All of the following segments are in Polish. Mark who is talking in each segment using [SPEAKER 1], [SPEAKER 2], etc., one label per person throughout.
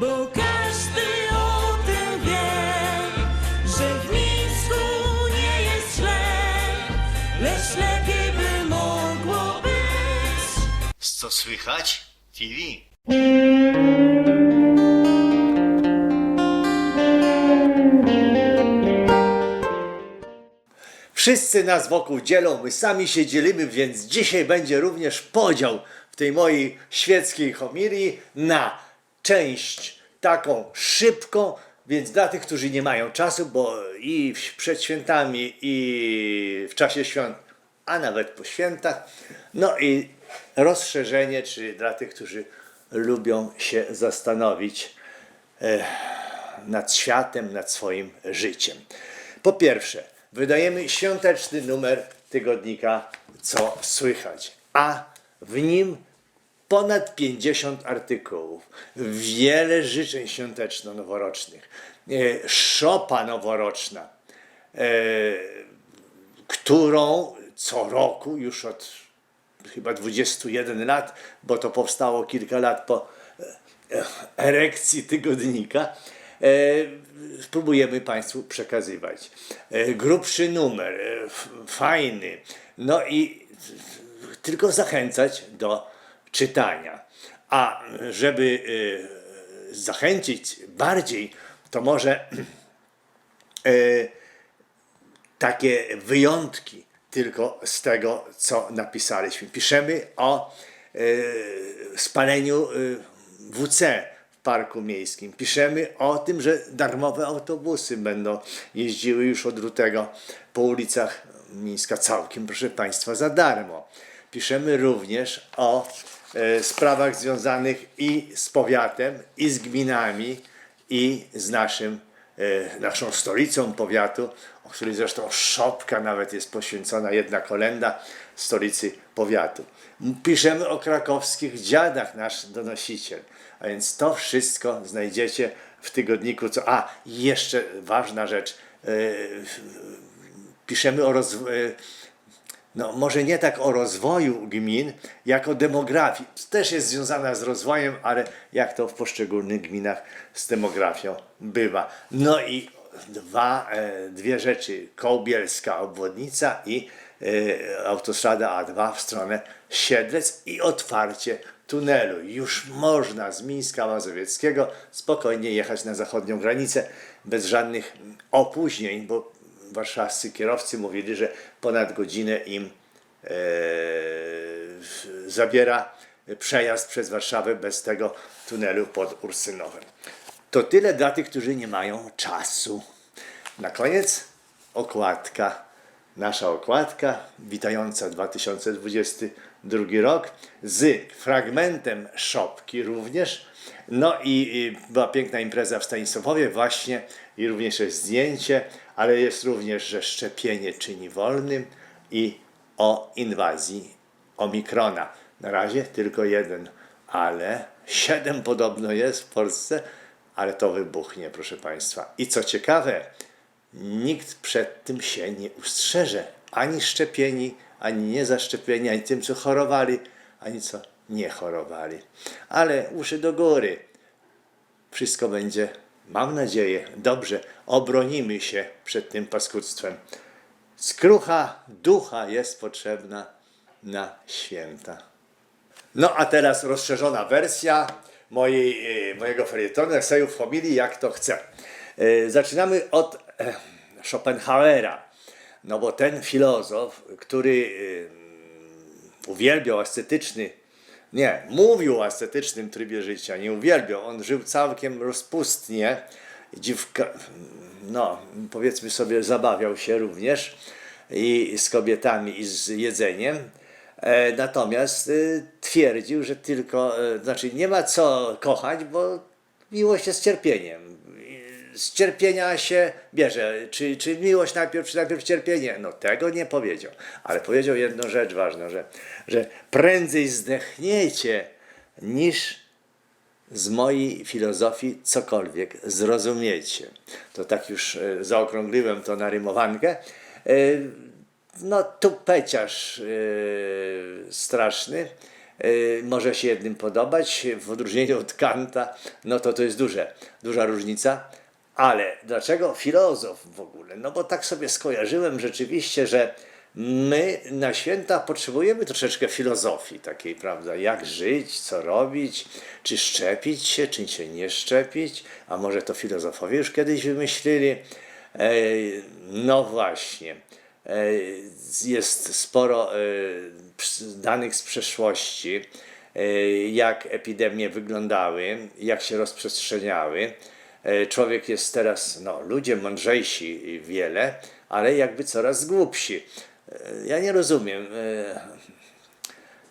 [SPEAKER 1] Bo każdy o tym wie, że w Mińsku nie jest źle, lecz lepiej by mogło być.
[SPEAKER 2] Co słychać? TV. Wszyscy nas wokół dzielą, my sami się dzielimy, więc dzisiaj będzie również podział w tej mojej świeckiej homilii na część taką szybką, więc dla tych, którzy nie mają czasu, bo i przed świętami, i w czasie świąt, a nawet po świętach, no i rozszerzenie, czyli dla tych, którzy lubią się zastanowić nad światem, nad swoim życiem. Po pierwsze, wydajemy świąteczny numer tygodnika Co słychać, a w nim ponad 50 artykułów, wiele życzeń świąteczno-noworocznych, e, szopa noworoczna, e, którą co roku już od chyba 21 lat, bo to powstało kilka lat po e, erekcji tygodnika, spróbujemy Państwu przekazywać. Grubszy numer, fajny, no i tylko zachęcać do czytania. A żeby e, zachęcić bardziej, to może e, takie wyjątki tylko z tego, co napisaliśmy. Piszemy o e, spaleniu WC w parku miejskim. Piszemy o tym, że darmowe autobusy będą jeździły już od lutego po ulicach Mińska całkiem, proszę Państwa, za darmo. Piszemy również o sprawach związanych i z powiatem, i z gminami, i z naszym e, naszą stolicą powiatu, o której zresztą szopka nawet jest poświęcona, jedna kolenda stolicy powiatu. Piszemy o krakowskich dziadach, nasz donosiciel. A więc to wszystko znajdziecie w tygodniku. Co, a, jeszcze ważna rzecz. e, Piszemy o rozwoju no może nie tak o rozwoju gmin, jak o demografii. Też jest związana z rozwojem, ale jak to w poszczególnych gminach z demografią bywa. No i dwa, e, dwie rzeczy. Kołbielska obwodnica i e, autostrada A2 w stronę Siedlec i otwarcie tunelu. Już można z Mińska Mazowieckiego spokojnie jechać na zachodnią granicę bez żadnych opóźnień, bo warszawscy kierowcy mówili, że ponad godzinę im e, zabiera przejazd przez Warszawę bez tego tunelu pod Ursynowem. To tyle dla tych, którzy nie mają czasu. Na koniec okładka. Nasza okładka witająca 2022 rok z fragmentem szopki również. No i, i była piękna impreza w Stanisławowie właśnie i również jest zdjęcie, ale jest również, że szczepienie czyni wolnym i o inwazji omikrona. Na razie tylko jeden, ale siedem podobno jest w Polsce, ale to wybuchnie, proszę Państwa. I co ciekawe, nikt przed tym się nie ustrzeże. Ani szczepieni, ani niezaszczepieni, ani tym, co chorowali, ani co nie chorowali. Ale uszy do góry. Wszystko będzie, mam nadzieję, dobrze. Obronimy się przed tym paskudztwem. Skrucha ducha jest potrzebna na święta. No a teraz rozszerzona wersja mojej, e, mojego felietonu, esejów homilii, jak to chcę. E, Zaczynamy od e, Schopenhauera, no bo ten filozof, który uwielbiał ascetyczny, nie, mówił o ascetycznym trybie życia, nie uwielbiał, on żył całkiem rozpustnie, dziwka, no powiedzmy sobie zabawiał się również i z kobietami i z jedzeniem, E, Natomiast y, twierdził, że tylko, e, znaczy nie ma co kochać, bo miłość jest cierpieniem. Z cierpienia się bierze. Czy, czy miłość najpierw, czy najpierw cierpienie? No tego nie powiedział. Ale powiedział jedną rzecz ważną, że, że prędzej zdechniecie niż z mociej filozofii cokolwiek zrozumiecie. To tak już e, zaokrągliłem to na rymowankę. E, No, tupeciarz e, straszny. może się jednym podobać, w odróżnieniu od Kanta, no to to jest duże, duża różnica. Ale dlaczego filozof w ogóle? No bo tak sobie skojarzyłem rzeczywiście, że my na święta potrzebujemy troszeczkę filozofii takiej, prawda? Jak żyć, co robić, czy szczepić się, czy się nie szczepić, a może to filozofowie już kiedyś wymyślili. No właśnie. Jest sporo e, danych z przeszłości, e, jak epidemie wyglądały, jak się rozprzestrzeniały. E, Człowiek jest teraz, no, ludzie mądrzejsi wiele, ale jakby coraz głupsi. E, Ja nie rozumiem e,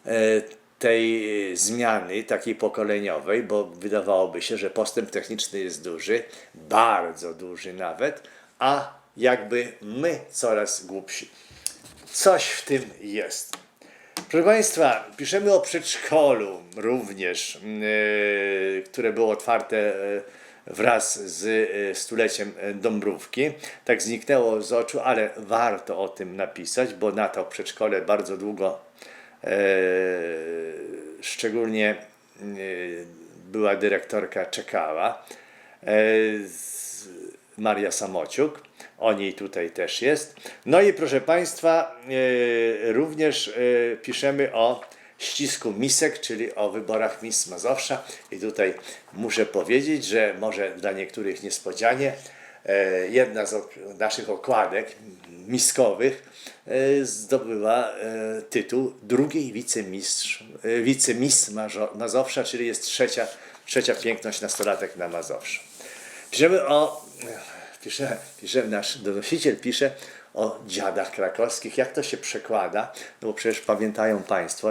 [SPEAKER 2] e, tej zmiany takiej pokoleniowej, bo wydawałoby się, że postęp techniczny jest duży, bardzo duży nawet, a jakby my coraz głupsi. Coś w tym jest. Proszę Państwa, piszemy o przedszkolu również, które było otwarte wraz z yy, stuleciem yy, Dąbrówki. Tak zniknęło z oczu, ale warto o tym napisać, bo na to przedszkole bardzo długo, yy, szczególnie yy, była dyrektorka czekała. Yy, z- Maria Samociuk. O niej tutaj też jest. No i proszę Państwa, e, również e, piszemy o ścisku misek, czyli o wyborach Miss Mazowsza. I tutaj muszę powiedzieć, że może dla niektórych niespodzianie, e, jedna z naszych okładek miskowych e, zdobyła e, tytuł drugiej wicemistrz, wicemiss Marzo- Mazowsza, czyli jest trzecia, trzecia piękność nastolatek na Mazowszu. Piszemy o, pisze, pisze, nasz donosiciel pisze o dziadach krakowskich. Jak to się przekłada? No bo przecież pamiętają Państwo,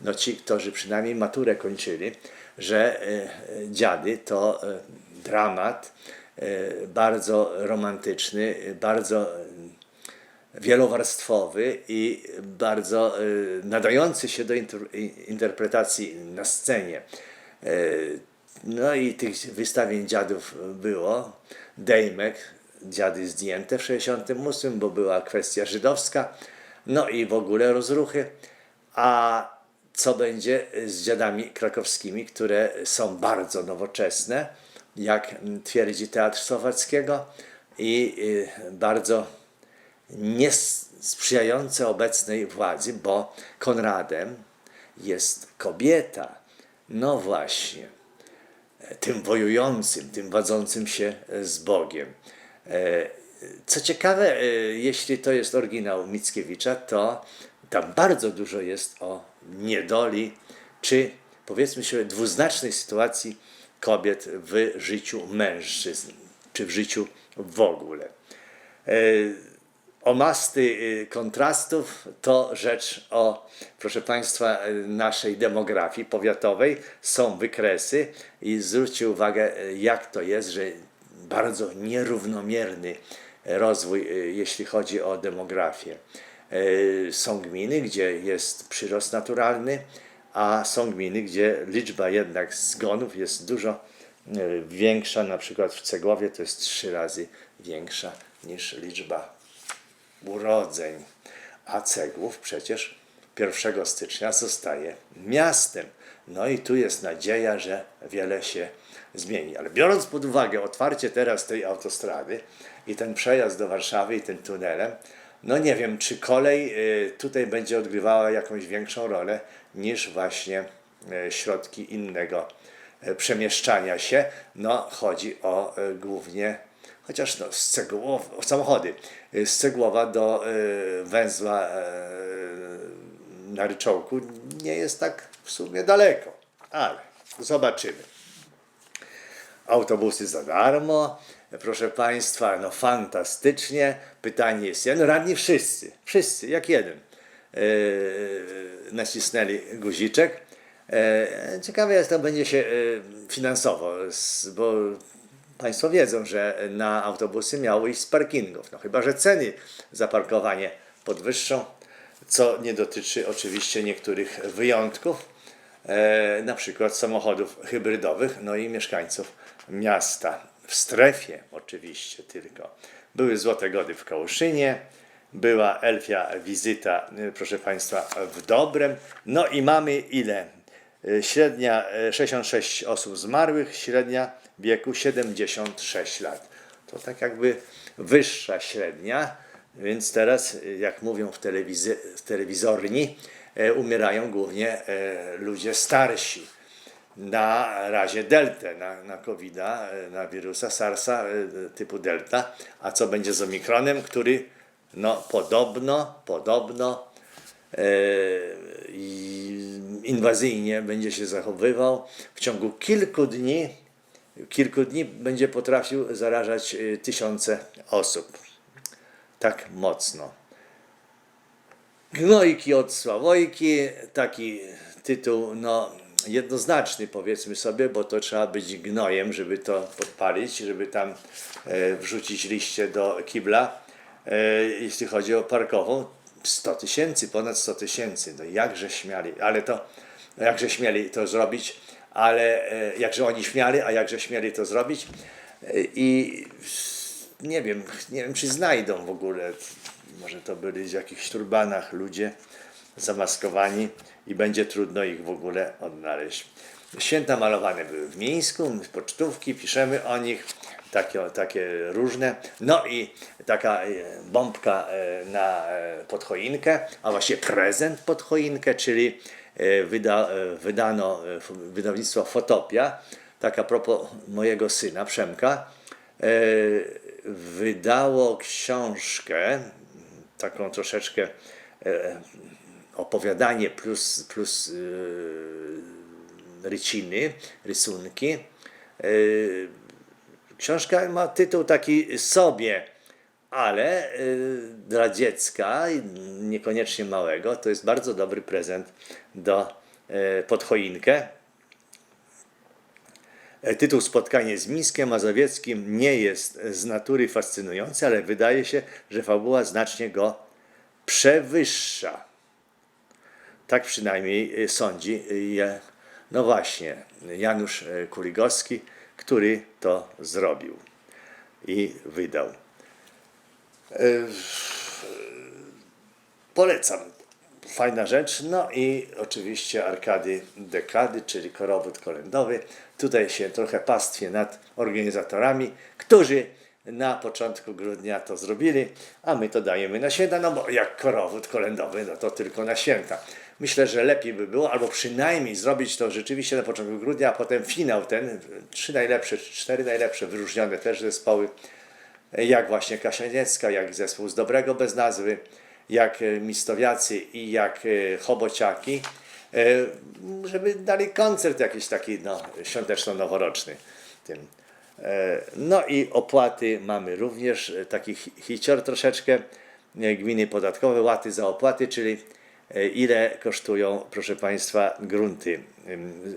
[SPEAKER 2] no ci, którzy przynajmniej maturę kończyli, że e, e, dziady to e, dramat bardzo romantyczny, bardzo wielowarstwowy i bardzo nadający się do interpretacji na scenie. No i tych wystawień dziadów było. Dejmek, dziady zdjęte w 68, bo była kwestia żydowska. No i w ogóle rozruchy. A co będzie z dziadami krakowskimi, które są bardzo nowoczesne, jak twierdzi Teatr Słowackiego i y, bardzo niesprzyjające obecnej władzy, bo Konradem jest kobieta. No właśnie, tym wojującym, tym wadzącym się z Bogiem. E, Co ciekawe, e, jeśli to jest oryginał Mickiewicza, to tam bardzo dużo jest o niedoli, czy powiedzmy sobie dwuznacznej sytuacji kobiet w życiu mężczyzn, czy w życiu w ogóle. E, Omasty kontrastów to rzecz o, proszę Państwa, naszej demografii powiatowej. Są wykresy i zwróćcie uwagę, jak to jest, że bardzo nierównomierny rozwój, y, jeśli chodzi o demografię. Y, Są gminy, gdzie jest przyrost naturalny, a są gminy, gdzie liczba jednak zgonów jest dużo y, większa, na przykład w Cegłowie to jest trzy razy większa niż liczba urodzeń, a Cegłów przecież 1 stycznia zostaje miastem. No i tu jest nadzieja, że wiele się zmieni. Ale biorąc pod uwagę otwarcie teraz tej autostrady i ten przejazd do Warszawy i ten tunelem, no nie wiem, czy kolej y, tutaj będzie odgrywała jakąś większą rolę niż właśnie y, środki innego y, przemieszczania się. No chodzi o głównie Chociaż no, z Cegłowa, samochody, z Cegłowa do węzła na Ryczołku nie jest tak w sumie daleko, ale zobaczymy. Autobusy za darmo, proszę Państwa, no fantastycznie. Pytanie jest, no radni wszyscy, wszyscy, jak jeden, yy, nacisnęli guziczek. E, Ciekawe jest, to będzie się yy, finansowo, bo Państwo wiedzą, że na autobusy miało iść z parkingów. No chyba, że ceny za parkowanie podwyższą, co nie dotyczy oczywiście niektórych wyjątków, na przykład samochodów hybrydowych, no i mieszkańców miasta. W strefie oczywiście tylko. Były złote gody w Kałuszynie, była Elfia wizyta, y, proszę Państwa, w Dobrem. No i mamy ile? Y, Średnia y, 66 osób zmarłych, średnia wieku 76 lat. To tak jakby wyższa średnia, więc teraz, y, jak mówią w, telewizy- w telewizorni, umierają głównie ludzie starsi na razie deltę, na, na covid na wirusa SARS-a e, typu delta. A co będzie z omikronem, który no podobno, podobno e, inwazyjnie będzie się zachowywał. W ciągu kilku dni, kilku dni będzie potrafił zarażać e, tysiące osób. Tak mocno. Gnojki od Sławojki, taki tytuł no, jednoznaczny powiedzmy sobie, bo to trzeba być gnojem, żeby to podpalić, żeby tam e, wrzucić liście do kibla. E, jeśli chodzi o parkową, 100 tysięcy, ponad 100 tysięcy, no jakże śmiali, ale to, jakże śmieli to zrobić, ale e, jakże oni śmiali, a jakże śmieli to zrobić. I nie wiem, nie wiem czy znajdą w ogóle, może to byli w jakichś turbanach ludzie zamaskowani i będzie trudno ich w ogóle odnaleźć. Święta malowane były w Mińsku, pocztówki, piszemy o nich, takie, takie różne. No i taka e, bombka e, na e, podchoinkę, a właściwie prezent pod choinkę, czyli wyda, wydano wydawnictwo Fotopia, tak a propos mojego syna Przemka, wydało książkę, taką troszeczkę opowiadanie plus, plus e, ryciny, rysunki. E, książka ma tytuł taki sobie, ale e, dla dziecka, niekoniecznie małego, to jest bardzo dobry prezent do pod choinkę. E, Tytuł Spotkanie z Mińskiem Mazowieckim nie jest z natury fascynujący, ale wydaje się, że fabuła znacznie go przewyższa. Tak przynajmniej e, sądzi je, no właśnie, Janusz e, Kuligowski, który to zrobił i wydał. Polecam. Fajna rzecz. No i oczywiście Arkady Dekady, czyli korowód kolędowy. Tutaj się trochę pastwię nad organizatorami, którzy na początku grudnia to zrobili, a my to dajemy na święta, no bo jak korowód kolędowy, no to tylko na święta. Myślę, że lepiej by było, albo przynajmniej zrobić to rzeczywiście na początku grudnia, a potem finał ten, trzy najlepsze, cztery najlepsze, wyróżnione też zespoły, jak właśnie Kasianiecka, jak zespół z Dobrego bez nazwy, jak e, Mistowiacy i jak e, Chobociaki, e, żeby dali koncert jakiś taki no, świąteczno-noworoczny. No i opłaty mamy również, taki hi- hicior troszeczkę, gminy podatkowe, łaty za opłaty, czyli ile kosztują, proszę Państwa, grunty,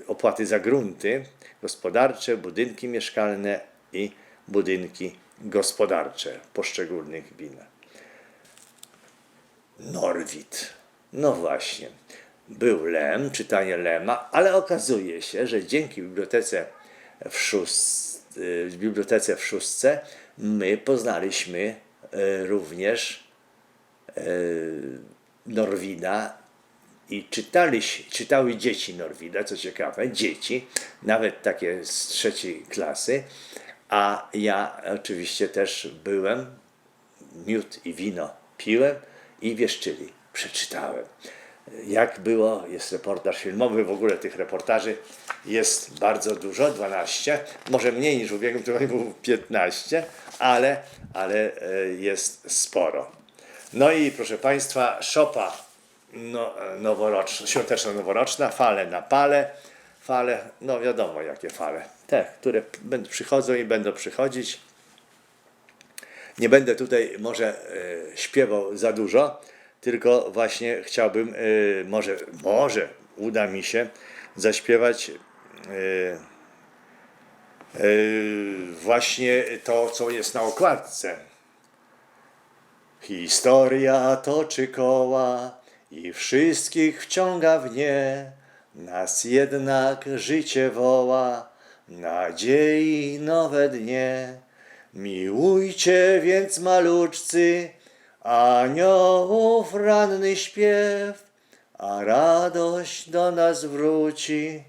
[SPEAKER 2] opłaty za grunty gospodarcze, budynki mieszkalne i budynki gospodarcze poszczególnych gminach. Norwid. No właśnie. Był Lem, czytanie Lema, ale okazuje się, że dzięki bibliotece w, szóst, w bibliotece w szóstce my poznaliśmy y, również Norwida i czytali, czytały dzieci Norwida, co ciekawe, dzieci, nawet takie z trzeciej klasy, a ja oczywiście też byłem, miód i wino piłem i wieszczyli, przeczytałem. Jak było, jest reportaż filmowy, w ogóle tych reportaży jest bardzo dużo, 12, może mniej niż w ubiegłym tygodniu było 15, ale, ale e, jest sporo. No i proszę Państwa, szopa no, noworoczna, świąteczno-noworoczna, fale na pale, fale, no wiadomo jakie fale, te, które będą przychodzą i będą przychodzić. Nie będę tutaj może e, śpiewał za dużo, tylko właśnie chciałbym, e, może, może uda mi się zaśpiewać e, właśnie to, co jest na okładce. Historia toczy koła i wszystkich wciąga w nie, nas jednak życie woła, nadziei nowe dnie. Miłujcie więc maluczcy, aniołów ranny śpiew, a radość do nas wróci,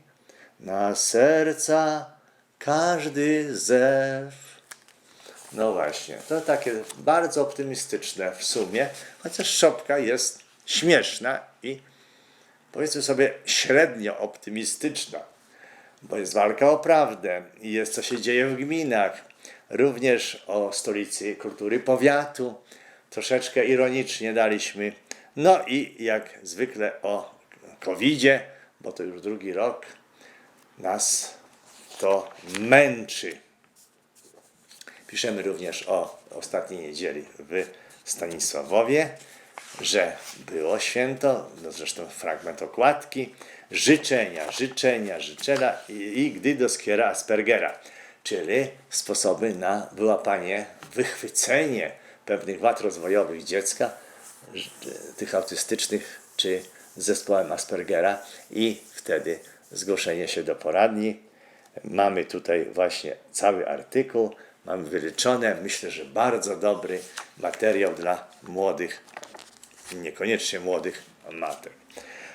[SPEAKER 2] na serca każdy zew. No właśnie, to takie bardzo optymistyczne w sumie, chociaż szopka jest śmieszna i powiedzmy sobie średnio optymistyczna, bo jest walka o prawdę i jest co się dzieje w gminach, również o stolicy kultury powiatu. Troszeczkę ironicznie daliśmy. No i jak zwykle o covidzie, bo to już drugi rok nas to męczy. Piszemy również o ostatniej niedzieli w Stanisławowie, że było święto, no zresztą fragment okładki, życzenia, życzenia, życzenia i, i gdy doskiera Aspergera, czyli sposoby na wyłapanie, wychwycenie pewnych wad rozwojowych dziecka, tych autystycznych czy z zespołem Aspergera i wtedy zgłoszenie się do poradni. Mamy tutaj właśnie cały artykuł, mamy wyliczone, myślę, że bardzo dobry materiał dla młodych, niekoniecznie młodych matek.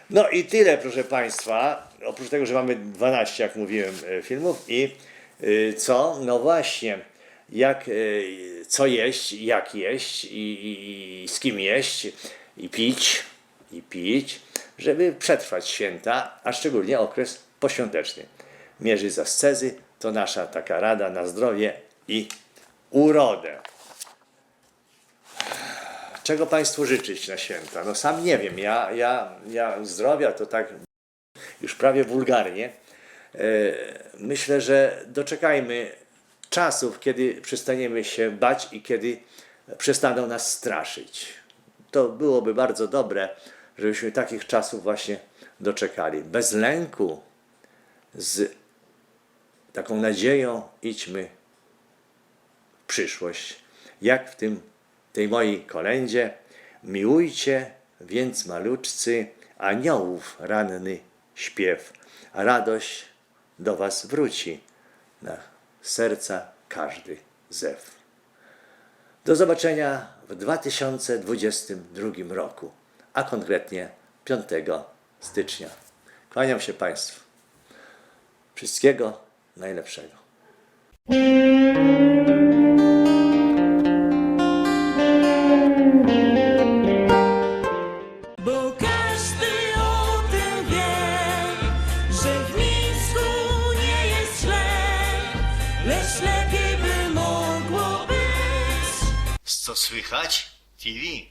[SPEAKER 2] No i tyle, proszę Państwa. Oprócz tego, że mamy 12, jak mówiłem, e, filmów i y, co? No właśnie, jak, y, co jeść, jak jeść i, i, i z kim jeść i pić, i pić, żeby przetrwać święta, a szczególnie okres poświąteczny. Mierzyć z ascezy to nasza taka rada na zdrowie i urodę. Czego Państwu życzyć na święta? No sam nie wiem. Ja, ja, ja zdrowia to tak już prawie wulgarnie. E, Myślę, że doczekajmy czasów, kiedy przestaniemy się bać i kiedy przestaną nas straszyć. To byłoby bardzo dobre, żebyśmy takich czasów właśnie doczekali. Bez lęku, z taką nadzieją idźmy przyszłość. Jak w tym, tej mojej kolędzie. Miłujcie więc maluczcy aniołów ranny śpiew, a radość do was wróci na serca każdy zew. Do zobaczenia w 2022 roku, a konkretnie 5 stycznia. Kłaniam się Państwu. Wszystkiego najlepszego. Słychać? TV.